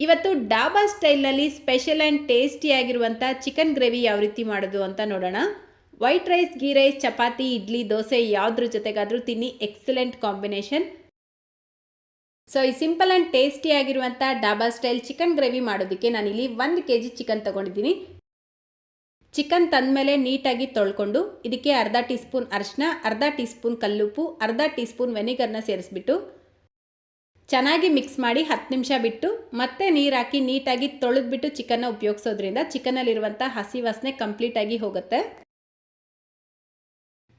ಇವತ್ತು ಡಾಬಾ ಸ್ಟೈಲ್ನಲ್ಲಿ special and ಟೇಸ್ಟಿಯಾಗಿರುವಂಥ ಚಿಕನ್ ಗ್ರೇವಿ ಯಾವ ರೀತಿ ಮಾಡೋದು ಅಂತ ನೋಡೋಣ. White rice, ghee rice, chapati, idli, dosa ಯಾವುದ್ರ ಜೊತೆಗಾದರೂ ತಿನ್ನಿ. ಎಕ್ಸಲೆಂಟ್ ಕಾಂಬಿನೇಷನ್ ಸೊ ಈ ಸಿಂಪಲ್ ಆ್ಯಂಡ್ ಟೇಸ್ಟಿಯಾಗಿರುವಂಥ ಡಾಬಾ ಸ್ಟೈಲ್ ಚಿಕನ್ ಗ್ರೇವಿ ಮಾಡೋದಕ್ಕೆ ನಾನಿಲ್ಲಿ ಒಂದು ಕೆ ಜಿ ಚಿಕನ್ ತೊಗೊಂಡಿದ್ದೀನಿ. ಚಿಕನ್ ತಂದಮೇಲೆ ನೀಟಾಗಿ ತೊಳ್ಕೊಂಡು ಇದಕ್ಕೆ ಅರ್ಧ ಟೀ ಸ್ಪೂನ್ ಅರಿಶಿನ ಅರ್ಧ ಟೀ ಸ್ಪೂನ್ ಕಲ್ಲುಪ್ಪು, ಅರ್ಧ ಟೀ ಸ್ಪೂನ್ ವೆನಿಗರ್ನ ಸೇರಿಸ್ಬಿಟ್ಟು ಚೆನ್ನಾಗಿ ಮಿಕ್ಸ್ ಮಾಡಿ ಹತ್ತು ನಿಮಿಷ ಬಿಟ್ಟು ಮತ್ತೆ ನೀರು ಹಾಕಿ ನೀಟಾಗಿ ತೊಳೆದ್ಬಿಟ್ಟು ಚಿಕನ್ನ ಉಪಯೋಗಿಸೋದ್ರಿಂದ ಚಿಕನ್ನಲ್ಲಿರುವಂಥ ಹಸಿ ವಾಸನೆ ಕಂಪ್ಲೀಟಾಗಿ ಹೋಗುತ್ತೆ.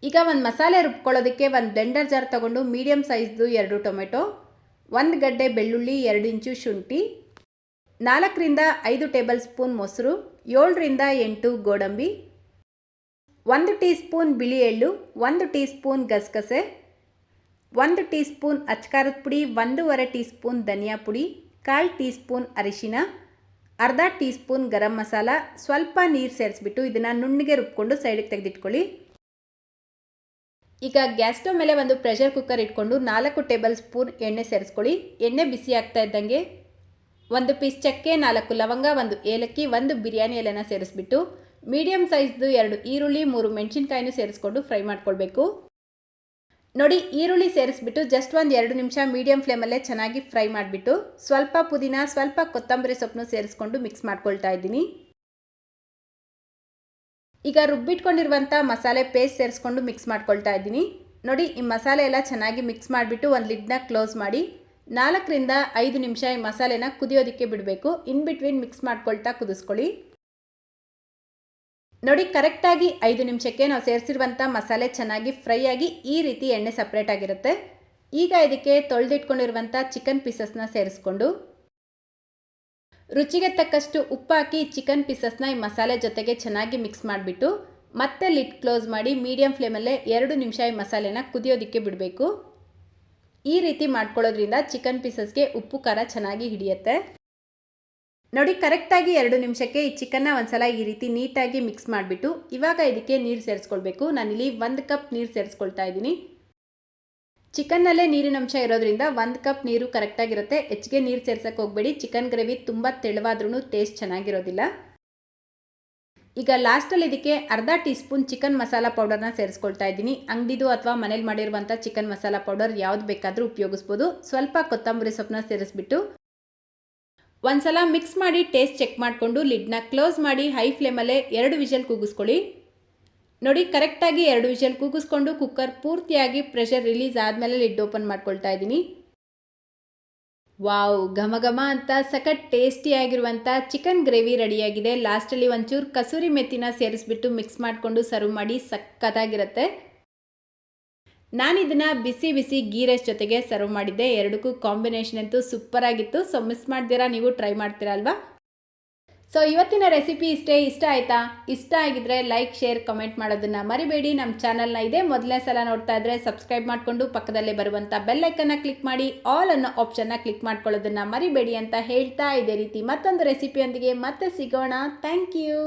ಈಗ ಒಂದು ಮಸಾಲೆ ರುಬ್ಕೊಳ್ಳೋದಕ್ಕೆ ಒಂದು ಬ್ಲೆಂಡರ್ ಜಾರ್ ತೊಗೊಂಡು ಮೀಡಿಯಮ್ ಸೈಜ್ದು ಎರಡು ಟೊಮೆಟೊ, ಒಂದು ಗಡ್ಡೆ ಬೆಳ್ಳುಳ್ಳಿ ಎರಡು ಇಂಚು ಶುಂಠಿ, ನಾಲ್ಕರಿಂದ ಐದು ಟೇಬಲ್ ಸ್ಪೂನ್ ಮೊಸರು, ಏಳರಿಂದ ಎಂಟು ಗೋಡಂಬಿ, ಒಂದು ಟೀ ಸ್ಪೂನ್ ಬಿಳಿ ಎಳ್ಳು, ಒಂದು ಟೀ ಸ್ಪೂನ್ ಗಸಗಸೆ ಒಂದು ಟೀ ಸ್ಪೂನ್ ಅಚ್ಕಾರದ ಪುಡಿ, ಒಂದೂವರೆ ಟೀ ಸ್ಪೂನ್ ಧನಿಯಾ ಪುಡಿ, ಕಾಲು ಟೀ ಸ್ಪೂನ್ ಅರಿಶಿನ, ಅರ್ಧ ಟೀ ಸ್ಪೂನ್ ಗರಂ ಮಸಾಲ, ಸ್ವಲ್ಪ ನೀರು ಸೇರಿಸ್ಬಿಟ್ಟು ಇದನ್ನು ನುಣ್ಣಿಗೆ ರುಬ್ಕೊಂಡು ಸೈಡಿಗೆ ತೆಗೆದಿಟ್ಕೊಳ್ಳಿ. ಈಗ ಗ್ಯಾಸ್ ಸ್ಟವ್ ಮೇಲೆ ಒಂದು ಪ್ರೆಷರ್ ಕುಕ್ಕರ್ ಇಟ್ಕೊಂಡು ನಾಲ್ಕು ಟೇಬಲ್ ಸ್ಪೂನ್ ಎಣ್ಣೆ ಸೇರಿಸ್ಕೊಳ್ಳಿ. ಎಣ್ಣೆ ಬಿಸಿ ಆಗ್ತಾ ಇದ್ದಂಗೆ ಒಂದು ಪೀಸ್ ಚಕ್ಕೆ, ನಾಲ್ಕು ಲವಂಗ, ಒಂದು ಏಲಕ್ಕಿ, ಒಂದು ಬಿರಿಯಾನಿ ಎಲೆನ ಸೇರಿಸ್ಬಿಟ್ಟು ಮೀಡಿಯಮ್ ಸೈಜ್ದು ಎರಡು ಈರುಳ್ಳಿ, ಮೂರು ಮೆಣಸಿನ್ಕಾಯಿನೂ ಸೇರಿಸ್ಕೊಂಡು ಫ್ರೈ ಮಾಡ್ಕೊಳ್ಬೇಕು. ನೋಡಿ, ಈರುಳ್ಳಿ ಸೇರಿಸ್ಬಿಟ್ಟು ಜಸ್ಟ್ ಒಂದು ಎರಡು ನಿಮಿಷ ಮೀಡಿಯಂ ಫ್ಲೇಮಲ್ಲೇ ಚೆನ್ನಾಗಿ ಫ್ರೈ ಮಾಡಿಬಿಟ್ಟು ಸ್ವಲ್ಪ ಪುದೀನ, ಸ್ವಲ್ಪ ಕೊತ್ತಂಬರಿ ಸೊಪ್ಪನ್ನು ಸೇರಿಸ್ಕೊಂಡು ಮಿಕ್ಸ್ ಮಾಡ್ಕೊಳ್ತಾ ಇದ್ದೀನಿ. ಈಗ ರುಬ್ಬಿಟ್ಕೊಂಡಿರುವಂಥ ಮಸಾಲೆ ಪೇಸ್ಟ್ ಸೇರಿಸ್ಕೊಂಡು ಮಿಕ್ಸ್ ಮಾಡ್ಕೊಳ್ತಾ ಇದ್ದೀನಿ. ನೋಡಿ, ಈ ಮಸಾಲೆ ಎಲ್ಲ ಚೆನ್ನಾಗಿ ಮಿಕ್ಸ್ ಮಾಡಿಬಿಟ್ಟು ಒಂದು ಲಿಡ್ನ ಕ್ಲೋಸ್ ಮಾಡಿ ನಾಲ್ಕರಿಂದ ಐದು ನಿಮಿಷ ಈ ಮಸಾಲೆನ ಕುದಿಯೋದಕ್ಕೆ ಬಿಡಬೇಕು. ಇನ್ ಬಿಟ್ವೀನ್ ಮಿಕ್ಸ್ ಮಾಡ್ಕೊಳ್ತಾ ಕುದಿಸ್ಕೊಳ್ಳಿ. ನೋಡಿ, ಕರೆಕ್ಟಾಗಿ ಐದು ನಿಮಿಷಕ್ಕೆ ನಾವು ಸೇರಿಸಿರುವಂಥ ಮಸಾಲೆ ಚೆನ್ನಾಗಿ ಫ್ರೈ ಆಗಿ ಈ ರೀತಿ ಎಣ್ಣೆ ಸಪ್ರೇಟ್ ಆಗಿರುತ್ತೆ. ಈಗ ಇದಕ್ಕೆ ತೊಳೆದಿಟ್ಕೊಂಡಿರುವಂಥ ಚಿಕನ್ ಪೀಸಸ್ನ ಸೇರಿಸ್ಕೊಂಡು, ರುಚಿಗೆ ತಕ್ಕಷ್ಟು ಉಪ್ಪು ಹಾಕಿ ಚಿಕನ್ ಪೀಸಸ್ನ ಈ ಮಸಾಲೆ ಜೊತೆಗೆ ಚೆನ್ನಾಗಿ ಮಿಕ್ಸ್ ಮಾಡಿಬಿಟ್ಟು, ಮತ್ತೆ ಲಿಟ್ ಕ್ಲೋಸ್ ಮಾಡಿ ಮೀಡಿಯಂ ಫ್ಲೇಮಲ್ಲೇ ಎರಡು ನಿಮಿಷ ಈ ಮಸಾಲೆನ ಕುದಿಯೋದಕ್ಕೆ ಬಿಡಬೇಕು. ಈ ರೀತಿ ಮಾಡ್ಕೊಳ್ಳೋದ್ರಿಂದ ಚಿಕನ್ ಪೀಸಸ್ಗೆ ಉಪ್ಪು ಖಾರ ಚೆನ್ನಾಗಿ ಹಿಡಿಯುತ್ತೆ. ನೋಡಿ, ಕರೆಕ್ಟಾಗಿ ಎರಡು ನಿಮಿಷಕ್ಕೆ ಈ ಚಿಕನ್ನ ಒಂದ್ಸಲ ಈ ರೀತಿ ನೀಟಾಗಿ ಮಿಕ್ಸ್ ಮಾಡಿಬಿಟ್ಟು ಇವಾಗ ಇದಕ್ಕೆ ನೀರು ಸೇರಿಸ್ಕೊಳ್ಬೇಕು. ನಾನಿಲ್ಲಿ ಒಂದು ಕಪ್ ನೀರು ಸೇರಿಸ್ಕೊಳ್ತಾ ಇದ್ದೀನಿ. ಚಿಕನ್ನಲ್ಲೇ ನೀರಿನ ಅಂಶ ಇರೋದ್ರಿಂದ ಒಂದು ಕಪ್ ನೀರು ಕರೆಕ್ಟಾಗಿರುತ್ತೆ. ಹೆಚ್ಚಿಗೆ ನೀರು ಸೇರ್ಸಕ್ಕೆ ಹೋಗಬೇಡಿ. ಚಿಕನ್ ಗ್ರೇವಿ ತುಂಬ ತೆಳುವಾದ್ರೂ ಟೇಸ್ಟ್ ಚೆನ್ನಾಗಿರೋದಿಲ್ಲ. ಈಗ ಲಾಸ್ಟಲ್ಲಿ ಇದಕ್ಕೆ ಅರ್ಧ ಟೀ ಸ್ಪೂನ್ ಚಿಕನ್ ಮಸಾಲ ಪೌಡರ್ನ ಸೇರಿಸ್ಕೊಳ್ತಾ ಇದ್ದೀನಿ. ಅಂಗಡಿದು ಅಥವಾ ಮನೇಲಿ ಮಾಡಿರುವಂಥ ಚಿಕನ್ ಮಸಾಲ ಪೌಡರ್ ಯಾವ್ದು ಬೇಕಾದರೂ ಉಪಯೋಗಿಸ್ಬೋದು. ಸ್ವಲ್ಪ ಕೊತ್ತಂಬರಿ ಸೊಪ್ಪನ್ನ ಸೇರಿಸ್ಬಿಟ್ಟು ಒಂದ್ಸಲ ಮಿಕ್ಸ್ ಮಾಡಿ ಟೇಸ್ಟ್ ಚೆಕ್ ಮಾಡಿಕೊಂಡು ಲಿಡ್ನ ಕ್ಲೋಸ್ ಮಾಡಿ ಹೈ ಫ್ಲೇಮಲ್ಲೇ ಎರಡು ವಿಷಲ್ ಕೂಗಿಸ್ಕೊಳ್ಳಿ. ನೋಡಿ, ಕರೆಕ್ಟಾಗಿ ಎರಡು ವಿಷಲ್ ಕೂಗಿಸ್ಕೊಂಡು ಕುಕ್ಕರ್ ಪೂರ್ತಿಯಾಗಿ ಪ್ರೆಷರ್ ರಿಲೀಸ್ ಆದಮೇಲೆ ಲಿಡ್ ಓಪನ್ ಮಾಡ್ಕೊಳ್ತಾ ಇದ್ದೀನಿ. ವಾವ್ ಘಮ ಘಮ ಅಂತ ಸಖತ್ ಟೇಸ್ಟಿಯಾಗಿರುವಂಥ ಚಿಕನ್ ಗ್ರೇವಿ ರೆಡಿಯಾಗಿದೆ. ಲಾಸ್ಟಲ್ಲಿ ಒಂಚೂರು ಕಸೂರಿ ಮೆತ್ತಿನ ಸೇರಿಸ್ಬಿಟ್ಟು ಮಿಕ್ಸ್ ಮಾಡಿಕೊಂಡು ಸರ್ವ್ ಮಾಡಿ ಸಖತ್ತಾಗಿರುತ್ತೆ. ನಾನು ಇದನ್ನು ಬಿಸಿ ಬಿಸಿ ಗೀ ರೈಸ್ ಜೊತೆಗೆ ಸರ್ವ್ ಮಾಡಿದ್ದೆ. ಎರಡಕ್ಕೂ ಕಾಂಬಿನೇಷನ್ ಅಂತೂ ಸೂಪರ್ ಆಗಿತ್ತು. ಸೊ ಮಿಸ್ ಮಾಡ್ತೀರಾ? ನೀವು ಟ್ರೈ ಮಾಡ್ತೀರಲ್ವಾ ಸೊ ಇವತ್ತಿನ ರೆಸಿಪಿ ಇಷ್ಟೇ? ಇಷ್ಟ ಆಯಿತಾ? ಇಷ್ಟ ಆಗಿದ್ರೆ ಲೈಕ್ ಶೇರ್ ಕಮೆಂಟ್ ಮಾಡೋದನ್ನು ಮರಿಬೇಡಿ. ನಮ್ಮ ಚಾನಲ್ನ ಇದೇ. ಮೊದಲನೇ ಸಲ ನೋಡ್ತಾ ಇದ್ದರೆ ಸಬ್ಸ್ಕ್ರೈಬ್ ಮಾಡಿಕೊಂಡು ಪಕ್ಕದಲ್ಲೇ ಬರುವಂಥ ಬೆಲ್ಲೈಕನ್ನು ಕ್ಲಿಕ್ ಮಾಡಿ. ಆಲ್ ಅನ್ನೋ ಆಪ್ಷನ್ನ ಕ್ಲಿಕ್ ಮಾಡ್ಕೊಳ್ಳೋದನ್ನ ಮರಿಬೇಡಿ ಅಂತ ಹೇಳ್ತಾ ಇದೇ ರೀತಿ ಮತ್ತೊಂದು ರೆಸಿಪಿಯೊಂದಿಗೆ ಮತ್ತೆ ಸಿಗೋಣ. Thank you